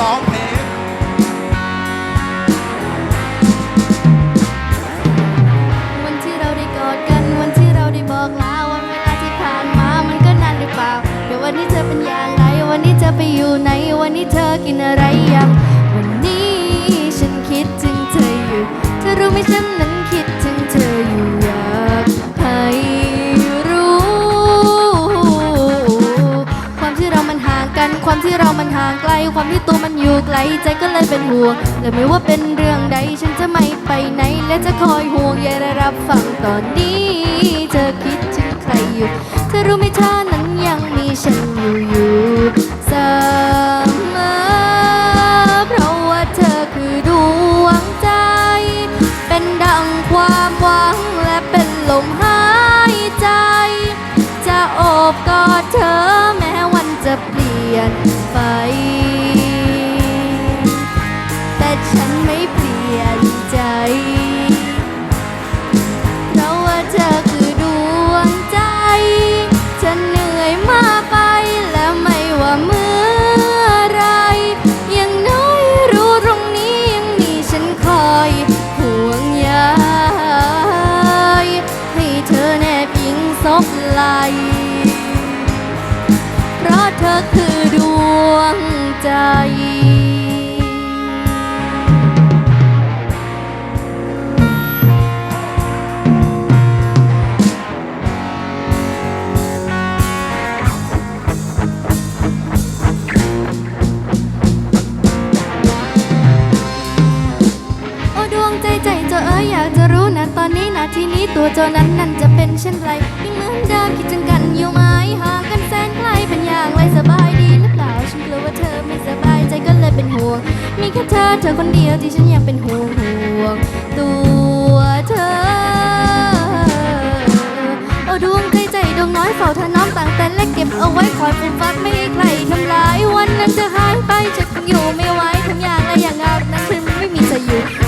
ร้องเพลงวันที่เราได้กอดกันวันที่เราได้บอกลาวันเวลาที่ผ่านมามันก็นานหรือเปล่าเดี๋ยววันนี้เธอเป็นอย่างไร วันนี้เธอไปอยู่ไหน วันนี้เธอกินอะไรยังวันนี้ฉันคิดถึงเธออยู่ เธอรู้ไหมฉันนั้นคิดถึงเธออยู่อยากให้รู้ ความที่เรามันห่างกัน ความที่เรามันห่างไกล ความที่ตัวมันอยู่ไกลใจก็เลยเป็นห่วงและไม่ว่าเป็นเรื่องใดฉันจะไม่ไปไหน และจะคอยห่วงใยและรับฟังตอนนี้ เธอคิดถึงใครอยู่ เธอรู้ไหมเธอนั้นยังมีฉันอยู่อยู่เสมอเพราะว่าเธอคือดวงใจ เป็นดังความหวังและเป็นลมหายใจ จะโอบกอดเธอแม้วันจะเปลี่ยนไป แต่ฉันไม่เปลี่ยนใจ เพราะว่าเธอคือดวงใจ ฉันเหนื่อยมาไปและไม่ว่าเมื่อไรยังน้อยรู้ตรงนี้ยังมีฉันคอยห่วงใยให้เธอแนบยิงซบไหลเพราะเธอคือดวงใจ นะตอนนี้นะทีนี้ตัวเจ้านั้นนั่นจะเป็นเช่นไรยังเหมือนเดิมคิดถึงกันอยู่ไหมห่างกันแสนไกลเป็นอย่างไรสบายดีหรือเปล่าฉันกลัวว่าเธอไม่สบายใจก็เลยเป็นห่วง มีแค่เธอเธอคนเดียวที่ฉันยังเป็นห่วงห่วงตัวเธอโอ้ดวงใจใจดวงน้อยเฝ้าถนอมต่างแต่เล็กเก็บเอาไว้คอยฟูมฟักไม่ให้ใครทำร้ายวันนั้นเธอหายไปฉันคงอยู่ไม่ไหวทำอย่างไรอย่างงานนั้นฉันไม่มีเธออยู่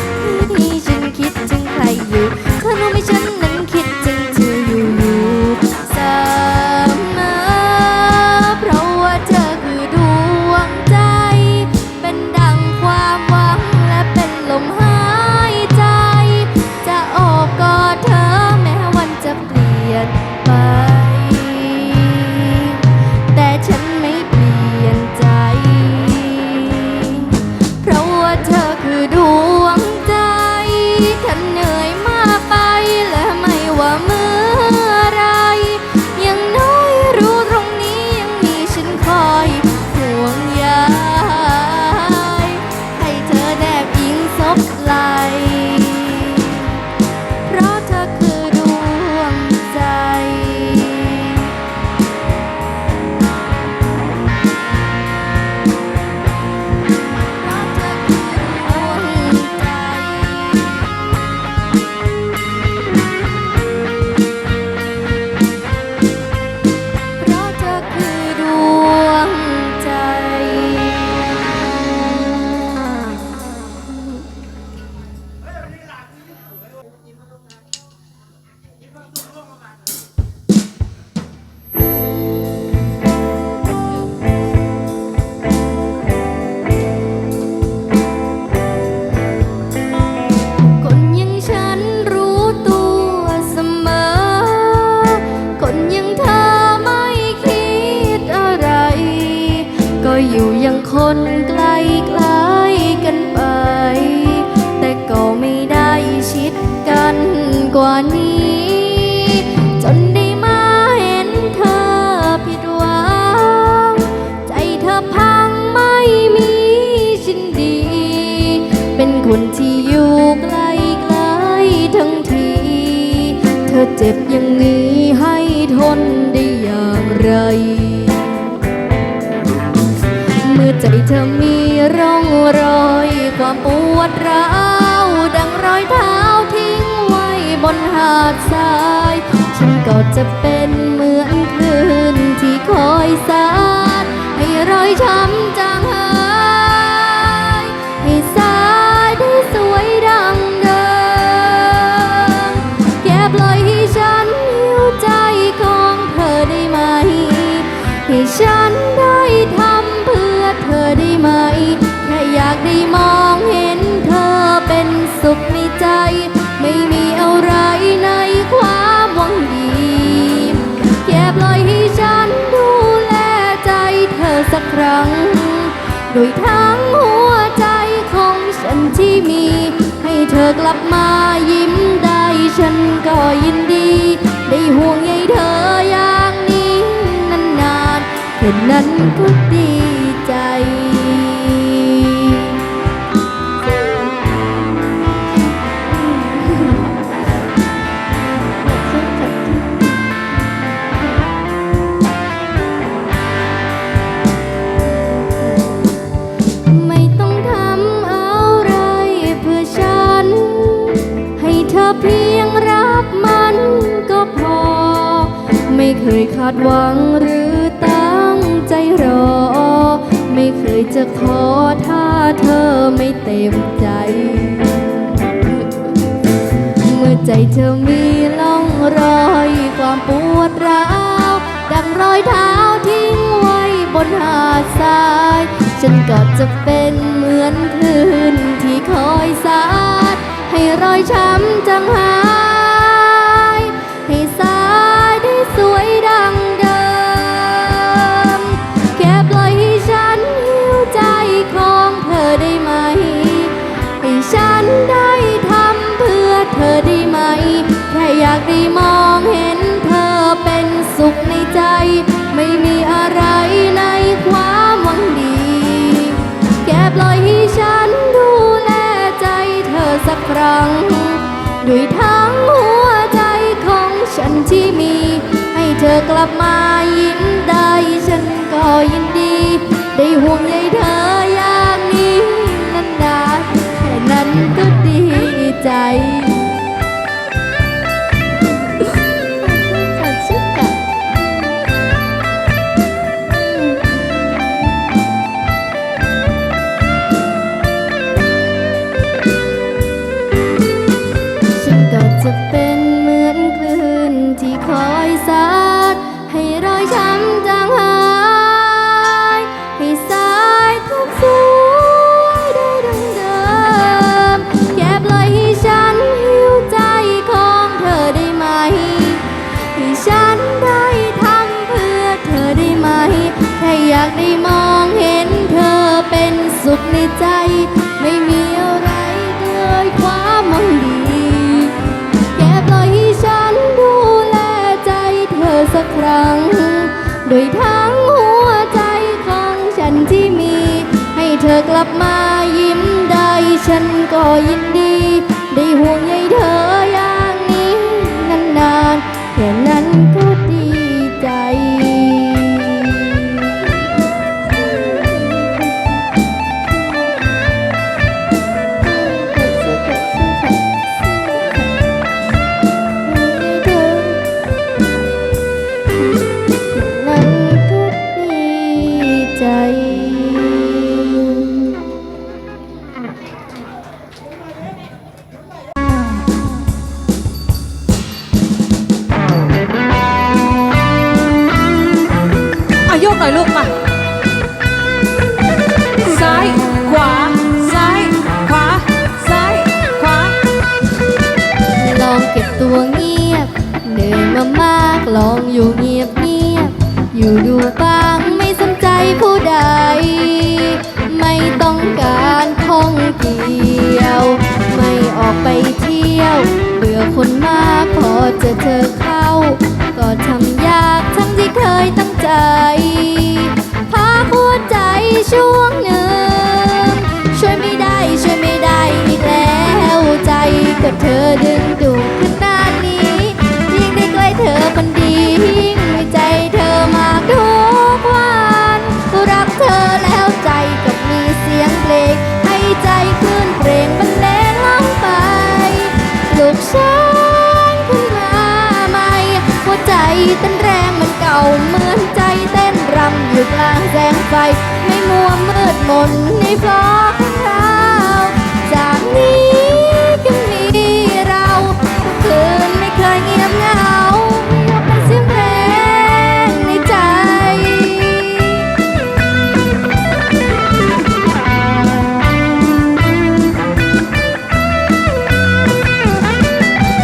จะเป็น ฉันก็ยินดี ได้ห่วงใยเธออย่างนี้นานๆแค่นั้นก็ดี เคยคาดหวังหรือตั้งใจรอ ไม่เคยจะขอถ้าเธอไม่เต็มใจ เมื่อใจเธอมีล่องรอยความปวดร้าวดังรอยเท้าทิ้งไว้บนหาดทราย ฉันก็จะเป็นเหมือนคลื่นที่คอยสาดให้รอยช้ำจางหาย สวยดังเดิม แค่ปล่อยให้ฉันหิวใจของเธอได้ไหม ให้ฉันได้ทำเพื่อเธอได้ไหม แค่อยากได้มองเห็นเธอเป็นสุขในใจ ไม่มีอะไรในความหวังดี แค่ปล่อยให้ฉันดูแลใจเธอสักครั้ง ด้วยทั้ง ธอกลับมายิ้มได้ ฉันก็ยินดี ได้ห่วงใยเธออย่างนี้นานๆแค่นั้นก็ดีใจ ทั้งหัวใจของฉันที่มี ให้เธอกลับมายิ้มได้ ฉันก็ยินดี ได้ห่วงใยเธออย่างนี้นานๆแค่นั้นก็ดี ช่วงหนึ่ง ช่วยไม่ได้ช่วยไม่ได้อีกแล้วใจก็เธอดึงดูดขนาดนี้ ยิ่งได้ใกล้เธอมันดียิ่งในใจเธอมากทุกวันรักเธอแล้วใจกับมีเสียงเพลงให้ใจคลื่นเพลงบรรเลงล่องไปลูกฉันขึ้นมาใหม่หัวใจเต้นแรงเหมันเก่าเหมือน อยู่กลางแสงไฟ ไม่มัวมืดมนในฟอกของเราจากนี้ก็มีเราทุกคืนไม่เคยเงียบเหงาอยากเป็นเสียงเพลงในใจ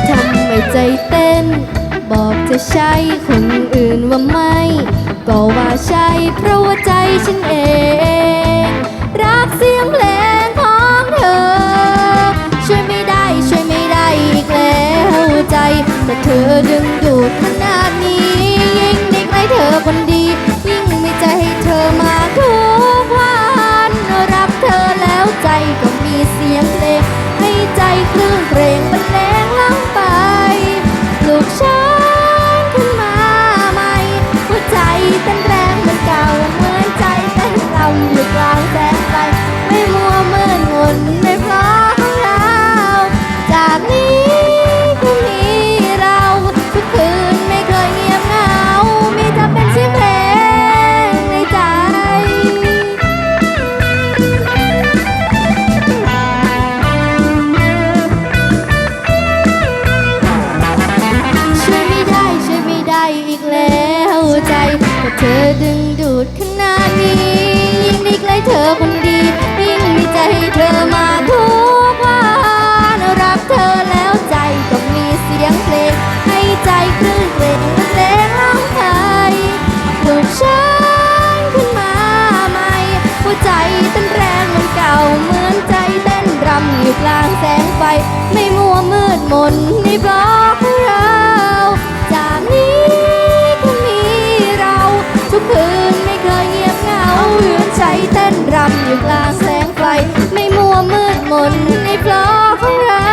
ทำให้ใจเต้น บอกจะใช่คนอื่นว่าไม่ ก็ว่าใจเพราะว่าใจฉันเอง รักเสียงเพลงของเธอ ช่วยไม่ได้ช่วยไม่ได้อีกแล้วใจ แต่เธอดึงดูดขนาดนี้ ยิ่งได้ใกล้เธอคนดี ยิ่งไม่ใจให้เธอมาทุกวันรักเธอแล้วใจก็มีเสียงเพลงให้ใจคลื่นเพลงบรรเลง รำ อมาทุกวันรักเธอแล้วใจก็มีเสียงเพลง ให้ใจคลื่นเพลงบรรเลงร้องไห้ลูกฉันขึ้นมาใหม่หัวใจเต้นแรงเหมือนเก่าเหมือนใจเต้นรำอยู่กลางแสงไฟ ไม่มัวมืดมนในบอกเราจากนี้ก็มีเรา ทุกคืนไม่เคยเงียบเหงาเหมือนใจเต้นรำอยู่กลาง ไม่มัวมืดมนในฟลอของเรา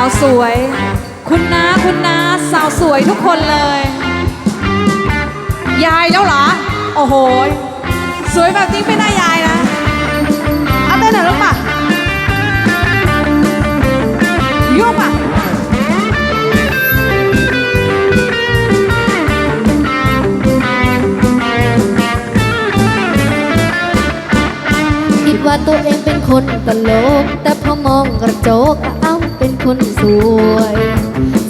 าวสวย คุณน้าคุณน้าสาวสวยทุกคนเลย ยายแล้วเหรอ โอ้โห สวยแบบนี้ไม่น่ายายนะเอาเต้นหน่อยลูกป่ะยุ่งป่ะคิดว่าตัวเองเป็นคนตลก แต่พอมองกระจก เป็นคนสวย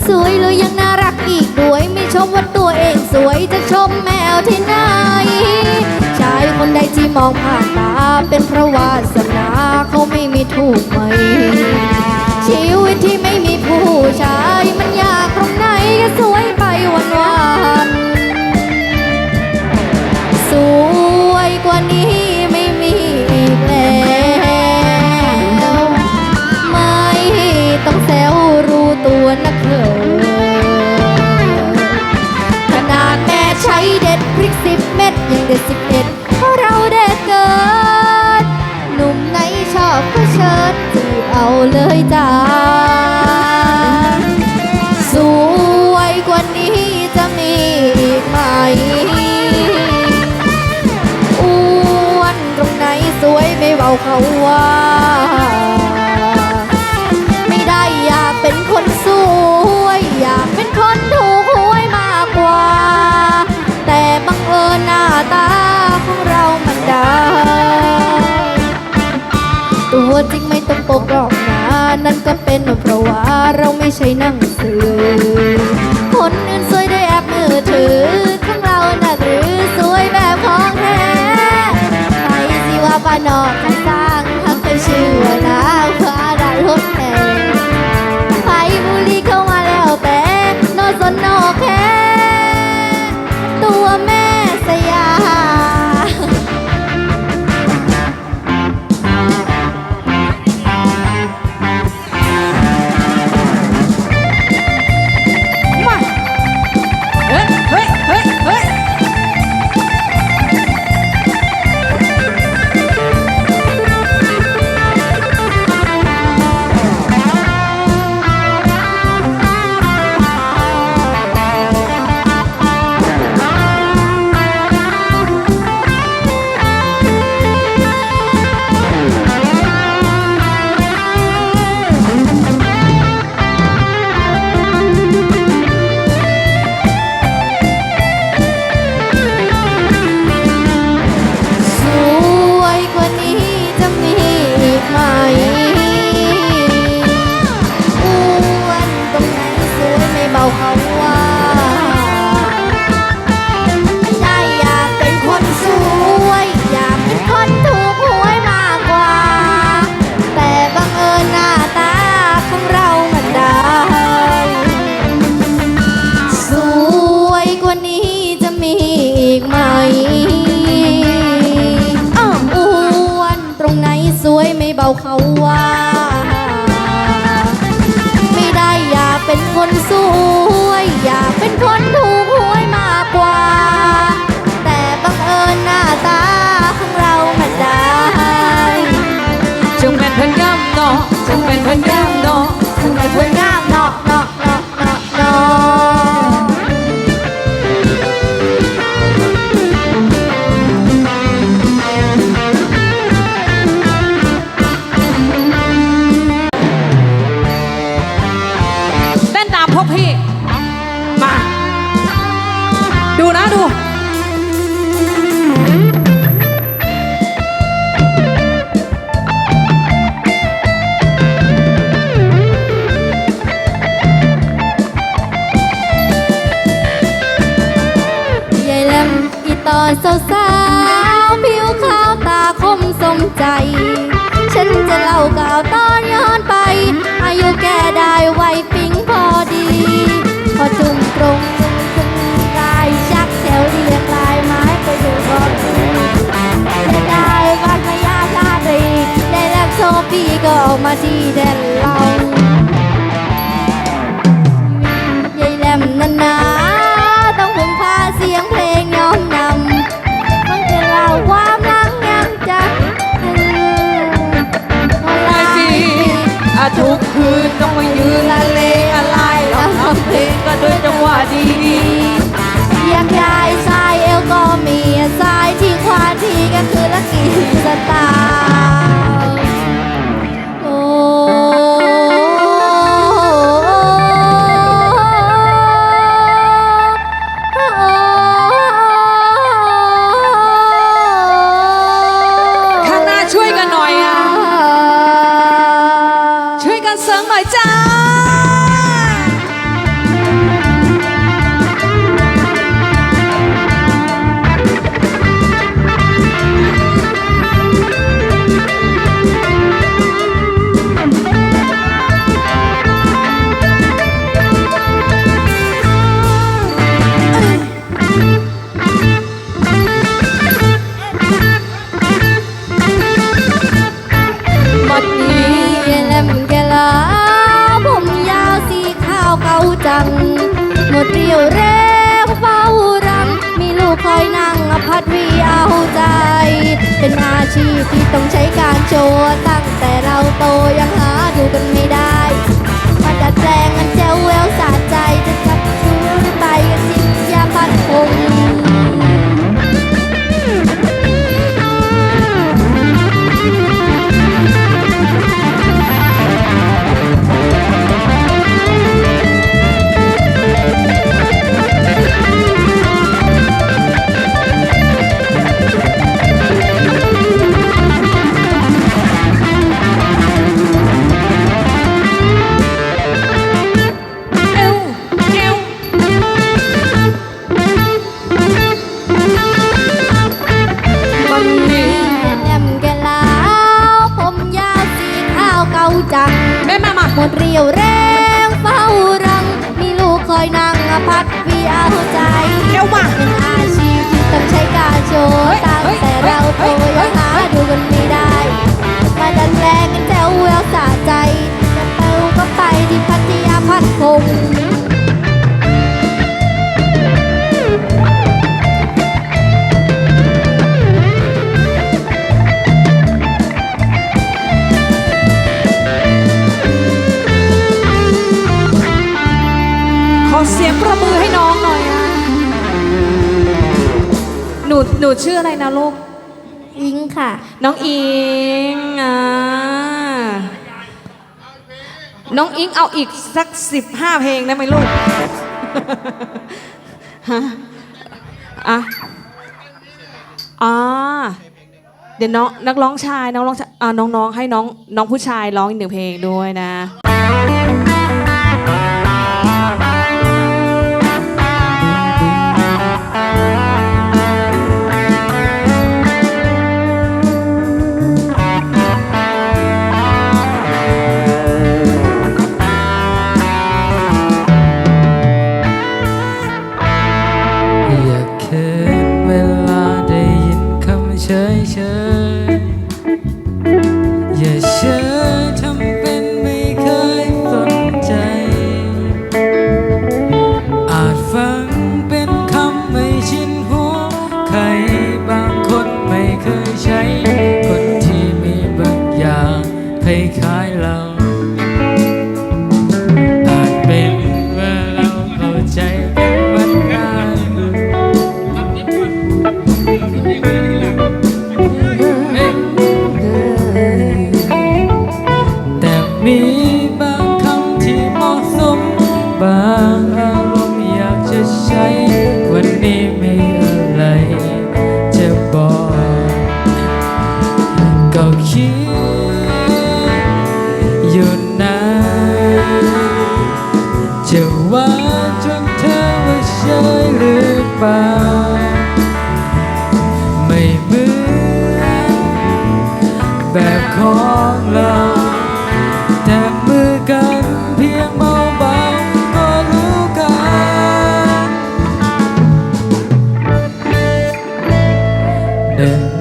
สวยเลยยังน่ารักอีกด้วยไม่ชมว่าตัวเองสวยจะชมแมวที่ไหนชายคนใดที่มองผ่านตาเป็นเพราะวาสนาเขาไม่มีถูกไหม ชีวิตที่ไม่มีผู้ชายมันยากตรงไหนก็สวยไปวันวันสวยกว่านี้ ตัวนะเธอขนาดแม่ใช้เด็ดพริกสิบเม็ดยังเด็ดสิบเอ็ดเพราะเราเด็ดเกินหนุ่มไหนชอบก็เชิญจีบเอาเลยจ้าสวยกว่านี้จะมีอีกไหมอ้วนตรงไหนสวยไม่เบาเขาว่า เป็นเพราะว่าเราไม่ใช่หนังสือ ก่าตอนย้อนไป อายุแก่ได้ไวปิ้งพอดี พอจุ่มตรงจุ่มกายชักแถวเรียงลายไม้ไปดูก่อนจะได้วันพยาชาตรีได้รับโชคปีก็ออกมาที่เดนเรา อาทุกคืนต้องมายืนละเลงอะไรร้องทำเพลงก็ด้วยจังหวะดีๆ จัง หมดเรียวแรงเฝ้ารัง มีลูกคอยนั่งอพัดวีเอาใจ เป็นอาชีพที่ต้องใช้การโชว์ตั้งแต่เราโตยังหาดูกันไม่ได้มาดัดแปลงกันแจ้วแววสาใจจะจับชูไปกันจริงยาพัดคง มดเรียวแรงเฝ้ารัง มีลูกคอยนั่งพัดวีเอาใจเร็วมาเป็นอาชีพที่ต้องใช้การโชว์ตั้งแต่เราโตยังหาดูกันไม่ได้ มาดันแรงกันแจวแววสะใจจะเติวก็ไปที่พัทยา สียงประมือให้น้องหน่อยอะหนูหนูชื่ออะไรนะลูก อิงค่ะ น้องอิงอ่าน้องอิงเอาอีกสักสิบห้าเพลงได้ไหมลูกฮะอะอ่าเดี๋ยวน้องนักร้องชายน้องร้องชายอ่าน้องๆให้น้องน้องผู้ชายร้องอีกหนึ่งเพลงด้วยนะ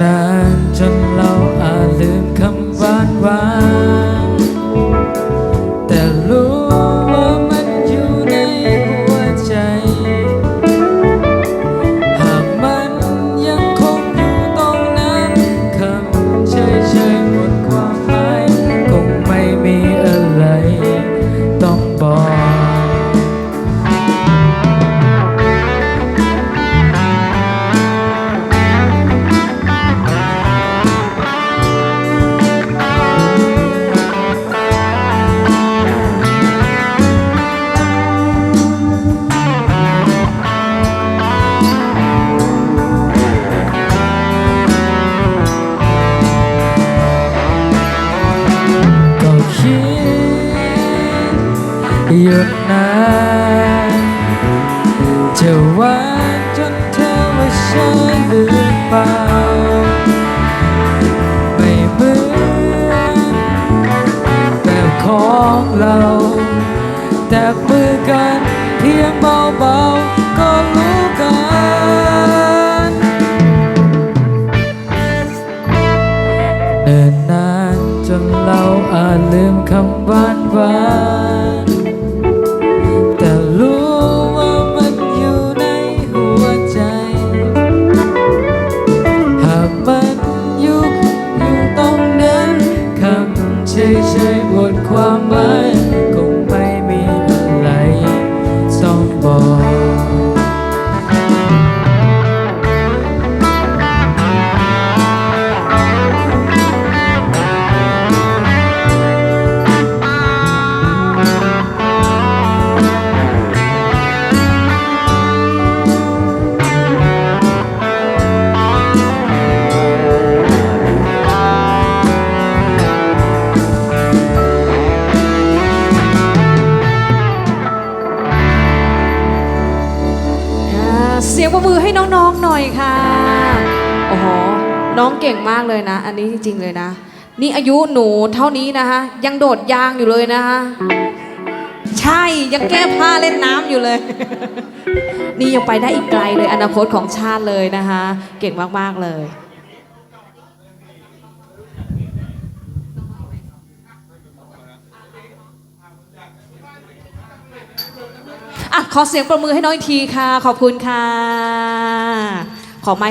นานจนเราอาจลืมคำหวานหวาน ไม่เหมือนแบบของเรา เลยนะ อันนี้จริงๆเลยนะ นี่อายุหนูเท่านี้นะคะยังโดดยางอยู่เลยนะคะใช่ยังแก้ผ้าเล่นน้ำอยู่เลย นี่ยังไปได้อีกไกลเลยอนาคตของชาติเลยนะคะ เก่งมากๆเลยอะขอเสียงประมือให้น้องอีกทีค่ะ ขอบคุณค่ะ ขอไม้